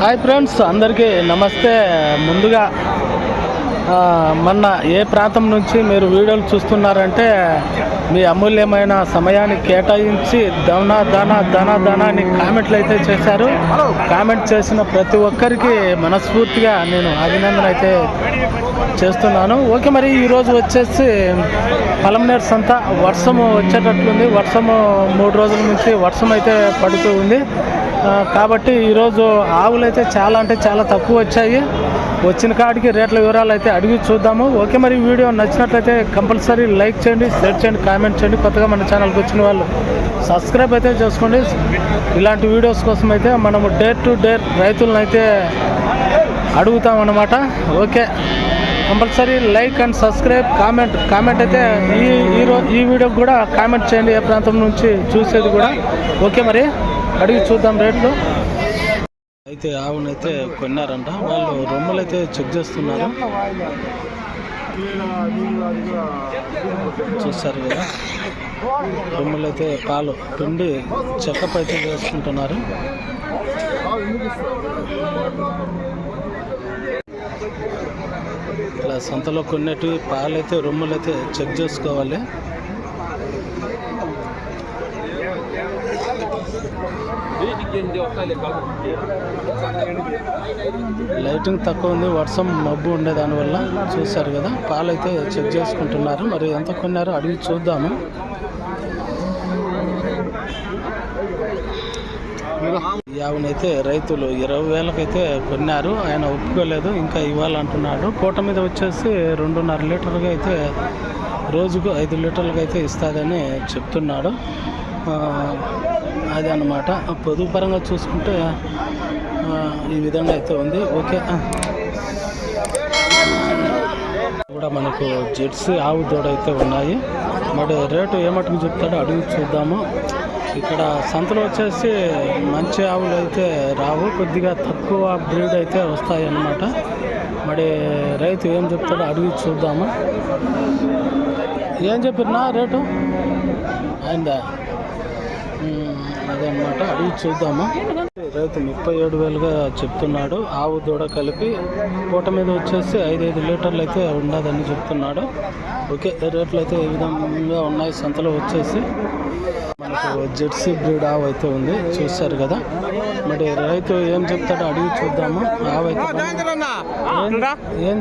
Hi friends అందరికీ నమస్తే. ముందుగా మొన్న ఏ ప్రాంతం నుంచి మీరు వీడియోలు చూస్తున్నారంటే మీ అమూల్యమైన సమయాన్ని కేటాయించి ధన దన దన దన అని కామెంట్లు అయితే చేశారు. కామెంట్ చేసిన ప్రతి ఒక్కరికి మనస్ఫూర్తిగా నేను అభినందన అయితే చేస్తున్నాను. ఓకే మరి ఈరోజు వచ్చేసి పలమనేరు సంత వర్షము వచ్చేటట్లుంది. వర్షము మూడు రోజుల నుంచి వర్షం అయితే పడుతూ ఉంది. కాబట్టి ఈరోజు ఆవులు అయితే చాలా అంటే చాలా తక్కువ వచ్చాయి. వచ్చిన కాడికి రేట్ల వివరాలు అయితే అడిగి చూద్దాము. ఓకే మరి వీడియో నచ్చినట్లయితే కంపల్సరీ లైక్ చేయండి షేర్ చేయండి కామెంట్ చేయండి. కొత్తగా మన ఛానల్కి వచ్చిన వాళ్ళు సబ్స్క్రైబ్ అయితే చేసుకోండి. ఇలాంటి వీడియోస్ కోసం అయితే మనము డే టు డే రైతులను అయితే అడుగుతాం అన్నమాట. Okay compulsory like and subscribe comment comment అయితే ఈ ఈ రో ఈ వీడియోకి కూడా కామెంట్ చేయండి. ఏ ప్రాంతం నుంచి చూసేది కూడా. ఓకే మరి అడిగి చూద్దాం రేట్లు. అయితే ఆవునైతే కొన్నారంట. వాళ్ళు రొమ్మలు అయితే చెక్ చేస్తున్నారు. చూస్తారు కదా. రొమ్మలు అయితే పాలు పిండి చెక్కపై అయితే వేసుకుంటున్నారు ఇట్లా సంతలో కొన్నట్టు పాలు అయితే రొమ్ములు అయితే చెక్ చేసుకోవాలి. లైటింగ్ తక్కువ ఉంది వర్షం మబ్బు ఉండే దానివల్ల చూశారు కదా పాలు అయితే చెక్ చేసుకుంటున్నారు. మరి ఎంత కొన్నారో అడిగి చూద్దాము. యావనైతే రైతులు ఇరవై వేలకైతే కొన్నారు ఆయన ఒప్పుకోలేదు ఇంకా ఇవ్వాలంటున్నాడు. పూట మీద వచ్చేసి రెండున్నర లీటర్గా అయితే రోజుకు ఐదు లీటర్లుగా అయితే ఇస్తుందని చెప్తున్నాడు. అదే అన్నమాట. పొదుపు పరంగా చూసుకుంటే ఈ విధంగా అయితే ఉంది. ఓకే కూడా మనకు జెర్సీ ఆవు దూడ అయితే ఉన్నాయి. మరి రేటు ఏమట్టుకు చెప్తాడో అడిగి చూద్దాము. ఇక్కడ సంతలో వచ్చేసి మంచి ఆవులు అయితే రావు. కొద్దిగా తక్కువ బ్రీడ్ అయితే వస్తాయి అన్నమాట. మరి రైతు ఏం చెప్తాడో అడిగి చూద్దాము. ఏం చెప్పినా రేటు? అయిందా? ఉమ్, అదే అన్నమాట అడిగి చూద్దాము? రైతు ముప్పై ఏడు వేలుగా చెప్తున్నాడు. ఆవు దూడ కలిపి పూట మీద వచ్చేసి ఐదైదు లీటర్లు అయితే ఉండదని చెప్తున్నాడు. ఓకే రేట్లు అయితే ఈ విధంగా ఉన్నాయి. సంతలో వచ్చేసి మనకు జెర్సీ బ్రీడ్ ఆవు అయితే ఉంది. చూశారు కదా? మరి రైతు ఏం చెప్తాడో అడిగి చూద్దాము? ఆవు అయితే. ఏం-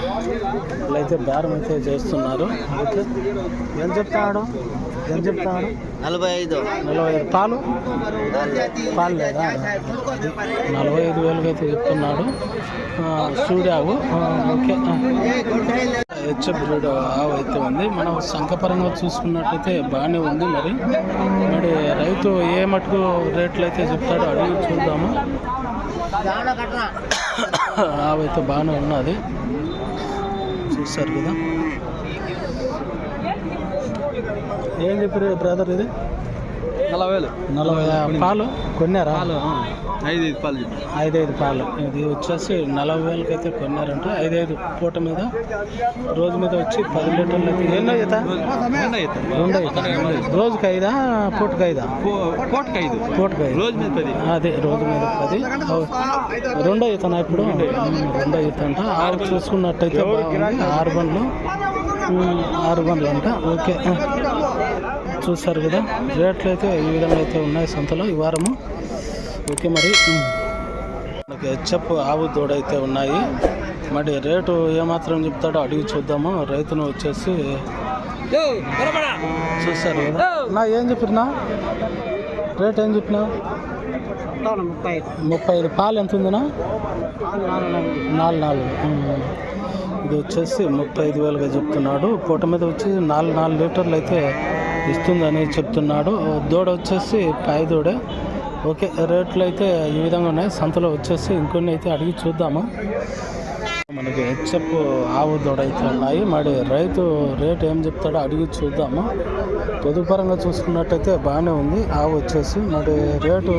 ఏం అయితే బేరం అయితే చేస్తున్నారు. ఓకే. చెప్తాడు? ఏం చెప్తాడు? నలభై ఐదు నలభై ఐదు పాలు? పాలు లేదా? నలభై ఐదు వేలుగా అయితే చెప్తున్నాడు. ఆ, సూర్యావు. ఆ, ఓకే. హెచ్ఎఫ్ బ్రీడ్ ఆవు అయితే ఉంది. మనం సంఖపరంగా చూసుకున్నట్లయితే బాగానే ఉంది మరి. మరి రైతు ఏ మటుకు రేట్లు అయితే చెప్తాడో అడిగి చూద్దాము. ఆవు అయితే బాగానే ఉన్నది. చూస్తారు కదా. ఏం చెప్పారు బ్రదర్ ఇది? నలభై వేలు నలభై పాలు? కొన్నారా? ఐదు ఐదు పాలు చెప్పి. ఐదైదు పాలు. ఇది వచ్చేసి నలభై వేలకి అయితే కొన్నారంట. ఐదైదు పూట మీద రోజు మీద వచ్చి పది లీటర్లు అయితే ఎన్నో ఈత? రెండు ఈత. రోజుకి ఐదా పూటకి ఐదా? కోటకి ఐదు. పూటకి ఐదు. రోజు మీద పది. అదే రోజు మీద పది. రెండో ఈతనా ఇప్పుడు? రెండో ఈత. అంట. ఆరు చూసుకున్నట్టయితే ఆరు బండ్లు. ఆరు బండ్లు అంట. ఓకే. చూస్తారు కదా? రేట్లు అయితే ఈ విధంగా అయితే ఉన్నాయి సంతలో ఈ వారము. ఓకే మరి. మనకి హెచ్ఎఫ్ ఆవు దూడ అయితే ఉన్నాయి. మరి రేటు ఏమాత్రం చెప్తాడో అడిగి చూద్దాము. రైతును వచ్చేసి చూస్తారు కదా? నా ఏం చెప్పినా? రేట్ ఏం చెప్పినావు ముప్పై ఐదు. పాలు ఎంత ఉందినా? నాలుగు నాలుగు. ఇది వచ్చేసి ముప్పై ఐదు వేలుగా చెప్తున్నాడు. పూట మీద వచ్చి నాలుగు నాలుగు లీటర్లు అయితే ఇస్తుందని చెప్తున్నాడు. దూడ వచ్చేసి పాయి దూడే. ఓకే రేట్లు అయితే ఈ విధంగా ఉన్నాయి. సంతలో వచ్చేసి ఇంకొన్ని అయితే అడిగి చూద్దాము? మనకి హెచ్ఎఫ్ ఆవు దూడ అయితే ఉన్నాయి. మరి రైతు రేట్ ఏం చెప్తాడో అడిగి చూద్దాము? పొదుపరంగా చూసుకున్నట్టయితే బాగానే ఉంది. ఆవు వచ్చేసి మరి రేటు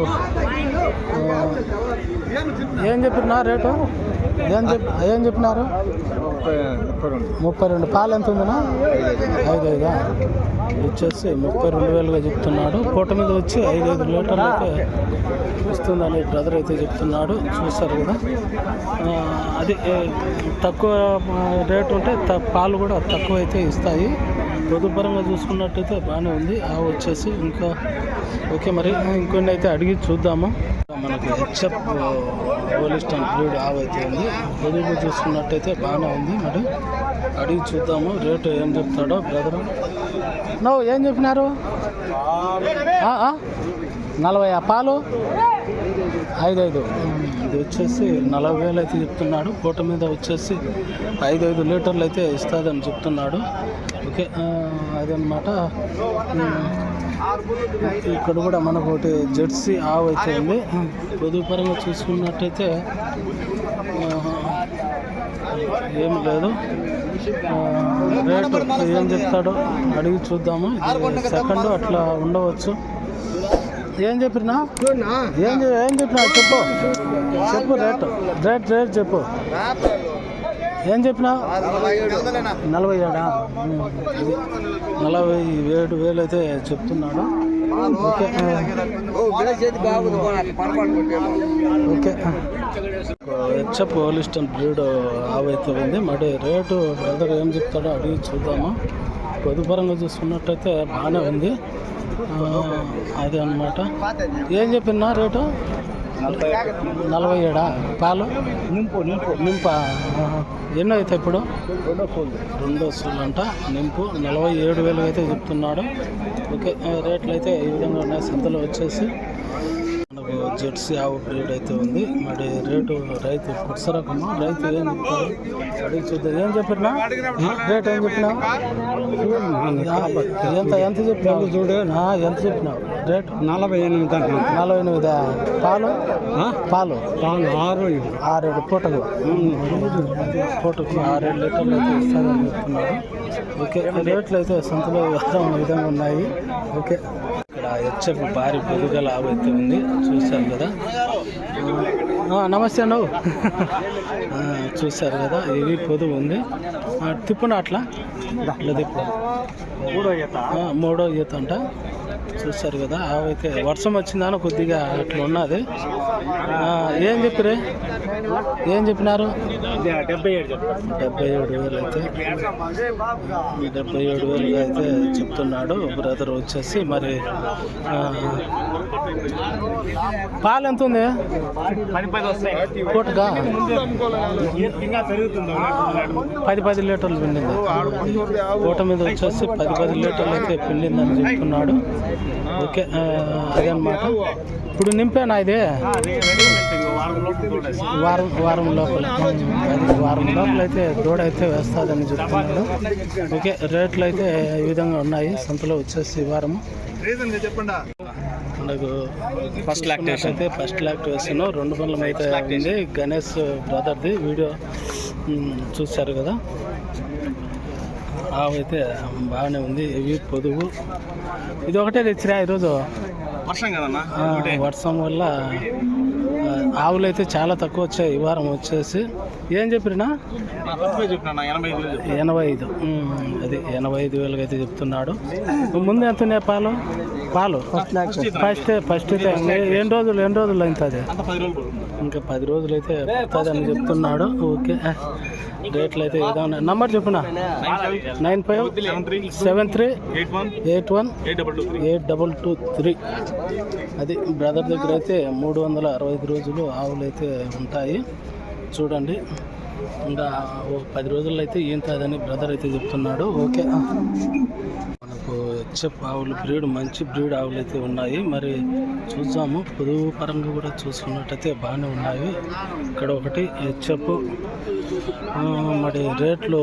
ఏం చెప్పినా రేటు? ఏం చెప్ ఏం చెప్పినారు? ముప్పై రెండు. పాలు ఎంత ఉందన్నా ఐదు ఐదా వచ్చేసి ముప్పై రెండు వేలుగా చెప్తున్నాడు. పూట మీద వచ్చి ఐదు ఐదు లీటర్లు అయితే ఇస్తుందని బ్రదర్ అయితే చెప్తున్నాడు. చూస్తారు కదా? అది తక్కువ రేటు ఉంటే త- పాలు కూడా తక్కువ అయితే ఇస్తాయి. పొదుపరంగా చూసుకున్నట్టయితే బాగానే ఉంది. ఆ వచ్చేసి ఇంకా ఓకే మరి ఇంకొన్ని అయితే అడిగి చూద్దాము. మనకి హెచ్ఎఫ్ పోలిస్టన్ బ్రీడ్ ఆవు అయితే ఉంది పొదుపు చూసుకున్నట్టయితే బాగానే ఉంది మరి. అడిగి చూద్దాము రేటు ఏం చెప్తాడో బ్రదర్. నువ్వు ఏం చెప్పినారు? ఆ, ఆ? నలభై పాలు? ఐదు ఐదు ఇది వచ్చేసి నలభై వేలు అయితే చెప్తున్నాడు. పూట మీద వచ్చేసి ఐదు ఐదు లీటర్లు అయితే ఇస్తుందని చెప్తున్నాడు. ఓకే ఆ, అదనమాట ఇక్కడ కూడా మనకు ఒకటి జెర్సీ ఆవు అయితే ఉంది. పొదుపరంగా చూసుకున్నట్టయితే ఏం లేదు. రేటు ఏం చెప్తాడో అడిగి చూద్దాము. సెకండ్ అట్లా ఉండవచ్చు. ఏం చెప్పినా? ఏం ఏం చెప్పినా? చెప్పు. చెప్పు రేట్. రేట్ రేట్ చెప్పు. ఏం చెప్పినా? నలభై ఏడా? నలభై ఏడు వేలు అయితే చెప్తున్నాడు. Okay. Okay. HF Holstein breed ఆవైతే ఉంది. మరి రేటు బ్రదర్ ఏం చెప్తాడో అడిగి చూద్దాము. పొదుపరంగా చూసుకున్నట్టయితే బాగానే ఉంది. అదే అనమాట ఏం చెప్పినా రేటు? నలభై ఏడా? పాలు? నింపు. నింపు నింప ఎన్నో అయితే ఇప్పుడు? రెండో సూలు రెండో సూలు అంట. నింపు. నలభై ఏడు వేలు అయితే చెప్తున్నాడు. ఓకే రేట్లు అయితే ఈ విధంగా ఉన్నాయి. సంతలో వచ్చేసి జెర్సీ ఆవు బ్రీడ్ అయితే ఉంది. మరి రేటు రైతు పుట్సరకము రైతు ఏం చెప్తారు అడిగి చూద్దాం. ఏం చెప్పినా? రేట్ ఏం చెప్పినా? ఎంత ఎంత చెప్పినావు చూడు. ఎంత చెప్పినావు రేట్? నలభై ఎనిమిది నలభై ఎనిమిదా? పాలు? పాలు? పాలు ఆరు ఆరేడు పూటకు. పూటకు ఆరేడు లీటర్లు అయితే ఇస్తారని చెప్తున్నారు. ఓకే రేట్లు అయితే సంతలో విధంగా ఉన్నాయి. ఓకే. హెచ్ఎఫ్ భారీ ఆవు అయితే ఉంది. చూశారు కదా? నమస్తే నువ్వు చూశారు కదా? ఇది పొదుగు ఉంది. తిప్పున అట్లా? ఇట్లా తిప్పు ఆ, మూడో ఈత అంట. చూస్తారు కదా? ఆవైతే వర్షం వచ్చిందని కొద్దిగా అట్లా ఉన్నది. ఏం చెప్పిరే ఏం చెప్పినారు? డెబ్బై ఏడు వేలు అయితే డెబ్బై ఏడు వేలు అయితే చెప్తున్నాడు బ్రదర్ వచ్చేసి మరి పాలు ఎంత ఉంది? పది పది లీటర్లు పిండింది. పూట మీద వచ్చేసి పది పది లీటర్లు అయితే పిండిందని చెప్తున్నాడు. ఓకే ఆ, అదనమాట ఇప్పుడు నింపేనా ఇది? వారం వారం లోపల. వారం లోపల అయితే దూడ అయితే వేస్తుందని చెప్తున్నాడు. ఓకే రేట్లు అయితే ఈ విధంగా ఉన్నాయి. సంతలో వచ్చేసి ఈ వారం చెప్పండి మనకు First lactation. అయితే ఫస్ట్ లాక్టేషన్ రెండు పనులు అయితే ఉంది. గణేష్ బ్రదర్ది వీడియో చూశారు కదా. ఆవైతే బాగానే ఉంది. ఇవి పొదుగు. ఇది ఒకటే తెచ్చిరా ఈరోజు? వర్షం కదన్నా? వర్షం వల్ల ఆవులు అయితే చాలా తక్కువ వచ్చాయి. ఈ వారం వచ్చేసి ఏం చెప్పినా? ఎనభై ఐదు. అది ఎనభై ఐదు వేలుగా అయితే చెప్తున్నాడు. ముందు ఎంత ఉన్నాయి పాలు? పాలు. ఫస్ట్ ఫస్ట్ అయితే ఎన్ని రోజులు ఎన్ని రోజులు అవుతుంది అంత పది రోజులు. ఇంకా పది రోజులు అయితే పడుతుందని చెప్తున్నాడు. ఓకే. రేట్లు అయితే ఏదో ఉన్నాయి. Number చెప్పునా? Nine five seven three eight one eight double two three eight double two three అది బ్రదర్ దగ్గర అయితే మూడు వందల అరవై ఐదు రోజులు ఆవులు అయితే ఉంటాయి. చూడండి. ఇంకా పది రోజుల్లో అయితే ఏం తాదని బ్రదర్ అయితే చెప్తున్నాడు. ఓకే మనకు హెచ్ఎఫ్ ఆవులు బ్రీడ్ మంచి బ్రీడ్ ఆవులు అయితే ఉన్నాయి. మరి చూద్దాము. పొదుగు పరంగా కూడా చూసుకున్నట్టయితే బాగానే ఉన్నాయి. ఇక్కడ ఒకటి హెచ్ఎఫ్ మరి రేట్లు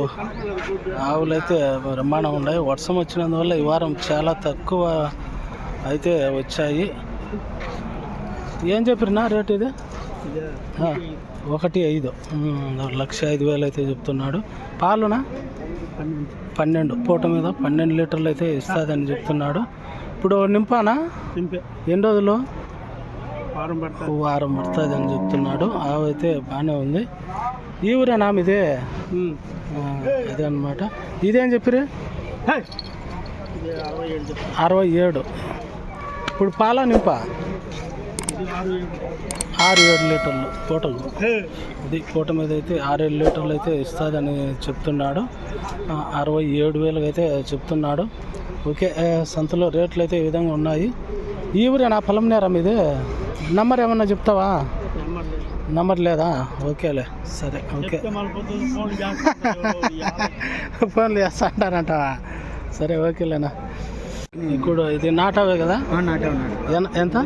ఆవులు అయితే బ్రహ్మాండం ఉన్నాయి. వర్షం వచ్చినందువల్ల ఈ వారం చాలా తక్కువ అయితే వచ్చాయి. ఏం చెప్పినా రేట్ ఇది? ఒకటి ఐదు. లక్ష ఐదు వేలు అయితే చెప్తున్నాడు. పాలునా? పన్నెండు. పూట మీద పన్నెండు లీటర్లు అయితే ఇస్తుందని చెప్తున్నాడు. ఇప్పుడు నింపానా? ఎన్ని రోజులు? వారం పడుతుంది. అని చెప్తున్నాడు. ఆవు అయితే బాగానే ఉంది. ఈ ఊరేనా మీదే? ఆ, అదే అనమాట ఇదేం చెప్పిరి అరవై ఏడు ఇప్పుడు పాల నింప? ఆరు ఏడు. లీటర్లు టోటల్ ఇది పూట మీద అయితే ఆరు ఏడు లీటర్లు అయితే ఇస్తుందని చెప్తున్నాడు. అరవై ఏడు వేలకు అయితే చెప్తున్నాడు. ఓకే సంతలో రేట్లు అయితే ఈ విధంగా ఉన్నాయి. ఈ ఊరేనా పొలం నేరా మీది? నంబర్ ఏమన్నా చెప్తావా? నంబర్ లేదా? ఓకేలే సరే ఓకే. ఫోన్లు చేస్తా అంటారంటావా సరే ఓకేలేనా. ఇప్పుడు ఇది నాటావే కదా? ఎంత?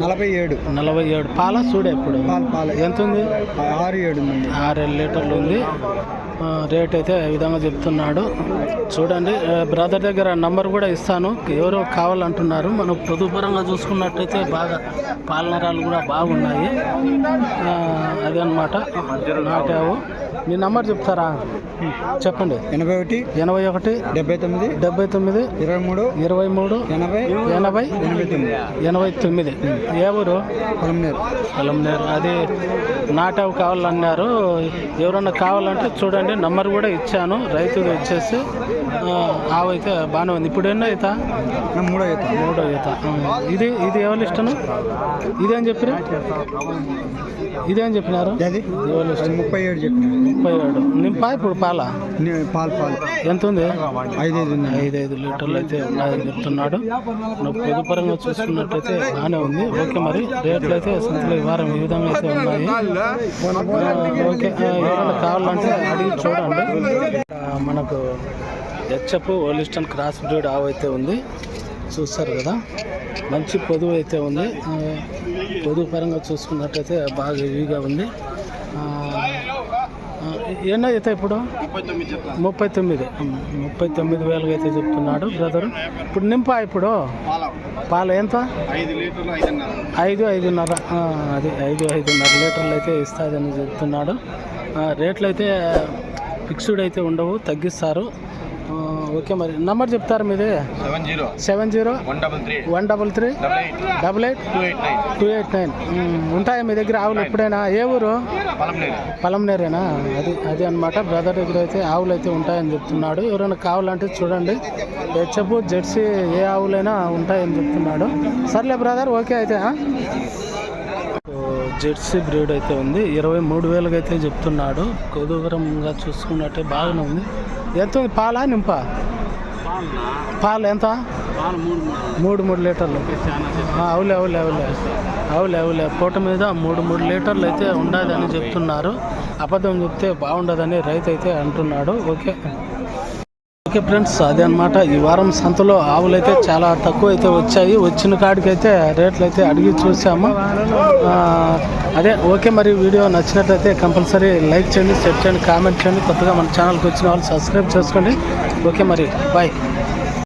నలభై ఏడు. నలభై ఏడు. పాల చూడే ఇప్పుడు ఎంత ఉంది ఆరు ఏడు ఉందండి ఆరేడు లీటర్లు ఉంది. రేట్ అయితే ఈ విధంగా చెప్తున్నాడు. చూడండి బ్రదర్ దగ్గర నంబర్ కూడా ఇస్తాను. ఎవరో కావాలంటున్నారు. మనం పొదుపరంగా చూసుకున్నట్టయితే బాగా పాలనరాలు కూడా బాగున్నాయి. ఆ, అదనమాట నాటావు. మీ నంబర్ చెప్తారా? చెప్పండి. ఎనభై ఒకటి ఎనభై ఒకటి డెబ్బై తొమ్మిది డెబ్బై తొమ్మిది ఇరవై మూడు ఇరవై మూడు ఎనభై ఎనభై ఎనభై తొమ్మిది. ఎనభై తొమ్మిది. ఏ ఊరు? పొలంనేరు పొలంనేరు అది నాటావు కావాలన్నారు. ఎవరన్నా కావాలంటే చూడండి నంబర్ కూడా ఇచ్చాను. రైతుది వచ్చేసి ఆ, ఆవు అయితే బాగానే ఉంది. ఇప్పుడు ఎన్నో అవుతా నా మూడో ఈత. మూడో ఈత. ఇది ఇది ఎవరు ఇష్టను ఇదేం చెప్పిన ఇదేం చెప్పినారు? ముప్పై ఏడు చెప్పిన ముప్పై ఏడు. నింపా ఇప్పుడు పాల? పాలు పాలు. ఎంత ఉంది? ఐదు ఐదు ఉంది ఐదు ఐదు లీటర్లు అయితే ఉన్నాయని చెప్తున్నాడు. నువ్వు పొదుపరంగా చూసుకున్నట్టయితే బాగానే ఉంది. ఓకే మరి రేట్లు అయితే సంతలో ఈ వారం ఈ విధంగా అయితే ఉన్నాయి. ఓకే. ఏమైనా కావాలంటే అడిగి చూడండి. మనకు హెచ్ఎఫ్ ఓలిస్టన్ క్రాస్ బ్రీడ్ ఆవు అయితే ఉంది. చూస్తారు కదా. మంచి పొదువు అయితే ఉంది. పొదువు పరంగా చూసుకున్నట్టయితే బాగా ఇవిగా ఉంది. ఆ, ఎన్నో అయితే ఇప్పుడు? ముప్పై తొమ్మిది. ముప్పై తొమ్మిది వేలుగా అయితే చెప్తున్నాడు బ్రదర్. ఇప్పుడు నింపా ఇప్పుడు? పాలు ఎంత? ఐదు ఐదున్నర. అది ఐదు ఐదున్నర లీటర్లు అయితే ఇస్తుందని చెప్తున్నాడు. రేట్లు అయితే ఫిక్స్డ్ అయితే ఉండవు తగ్గిస్తారు. ఓకే మరి. నంబర్ చెప్తారు మీది? Seven zero. Seven zero. One double three. One double three. Double eight. Two eight nine. Two eight nine. ఉంటాయా మీ దగ్గర ఆవులు ఎప్పుడైనా? ఏ ఊరు? పలంనేరేనా అది అది అనమాట బ్రదర్ దగ్గర అయితే ఆవులు అయితే ఉంటాయని చెప్తున్నాడు. ఎవరైనా కావాలంటే చూడండి. హెచ్ఎఫ్ జెర్సీ ఏ ఆవులైనా ఉంటాయని చెప్తున్నాడు. సర్లే బ్రదర్ ఓకే అయితే జెర్సీ బ్రీడ్ అయితే ఉంది. ఇరవై మూడు వేలుగా అయితే చెప్తున్నాడు. కొదువరంగా చూసుకున్నట్టే బాగానే ఉంది. ఎంత ఉంది? పాలా నింప? పాలు ఎంత? మూడు మూడు. లీటర్లు. అవులే అవులే అవులే. అవులే అవులే. పూట మీద మూడు మూడు లీటర్లు అయితే ఉండదని చెప్తున్నారు. అబద్ధం చెప్తే బాగుండదని రైతు అయితే అంటున్నాడు. ఓకే. ఓకే ఫ్రెండ్స్ అదే అనమాట ఈ వారం సంతలో ఆవులు అయితే చాలా తక్కువ అయితే వచ్చాయి. వచ్చిన కాడికైతే రేట్లు అయితే అడిగి చూసాము. అదే ఓకే మరి వీడియో నచ్చినట్లయితే కంపల్సరీ లైక్ చేయండి షేర్ చేయండి కామెంట్ చేయండి. కొత్తగా మన ఛానల్కి వచ్చిన వాళ్ళు సబ్స్క్రైబ్ చేసుకోండి. ఓకే మరి బాయ్.